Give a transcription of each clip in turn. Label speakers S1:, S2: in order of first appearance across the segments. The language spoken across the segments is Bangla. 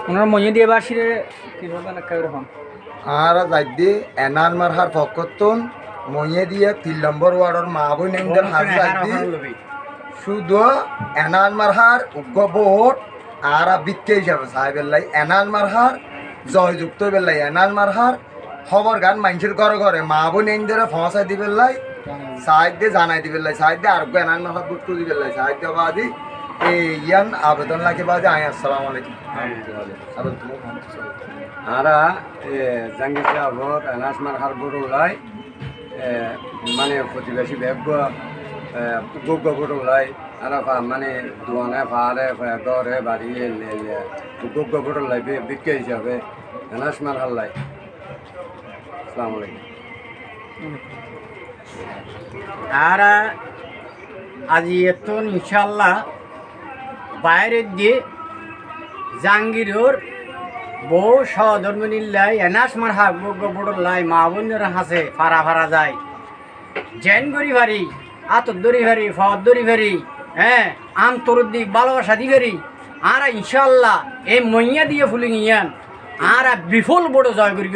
S1: ওনারা মজে দিয়ে বাসিরে না
S2: আর যাইদি এনান মারহার পক্ষতন মইয়ে দিয়ে তিন নম্বর ওয়ার্ডর মা হাত যাইদি শুধু এনান মারহার উগ্র ভোট আর বিক্কে হিসাবে সাহেবের লাই এনান মারহার জয়যুক্ত বেলাই এনান মারহার খবর গান মানুষের ঘরে ঘরে। মা বোন এঙ্গের ফসাই দিবেন লাই সাহায্য জানাই দিবেন লাই সাহায্য আর এনান মারহার বুট করে দিবেন লাই সাহায্য বাদি এই ইয়ান আবেদন লাগে বাদে? আয় আসসালামু আলাইকুম। আর তুমি
S3: আরা জাঙ্গি সাহর নাসমার হার গরু লাই মানে প্রতিবেশী বেগ গোগ্য গরু লাই আরা মানে দোয়ানে ফারে দরে বাড়ি গোগ্য গরু লাই বিক্রি হিসাবে নাসমার হার লাই। আসসালামু আলাইকুম।
S4: আর আজি এতন ইনশাল্লাহ বাইরের দিয়ে জাহাঙ্গীরর বউ সহধর্মিনীলাই এনাস মার হাক বড় লাই, মা বোনের হাসে ফারা ফারা যায়। জেন গরি ভারি, আতর দড়ি ভারি, ফদ দড়ি ভারি হ্যাঁ আন্তর দিক, ভালোবাসা দি ভারি। আর ইনশাল্লাহ এই মইয়া দিয়ে ফুলি ইয়ান, আর বিফল বড় জয় করি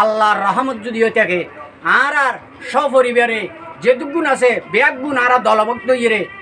S4: আল্লাহর রহমত যদি হয়ে থাকে আর আর সপরিবারে যে দুগুণ আছে ব্যাগ গুণ আর দলভক্ত ইয়ে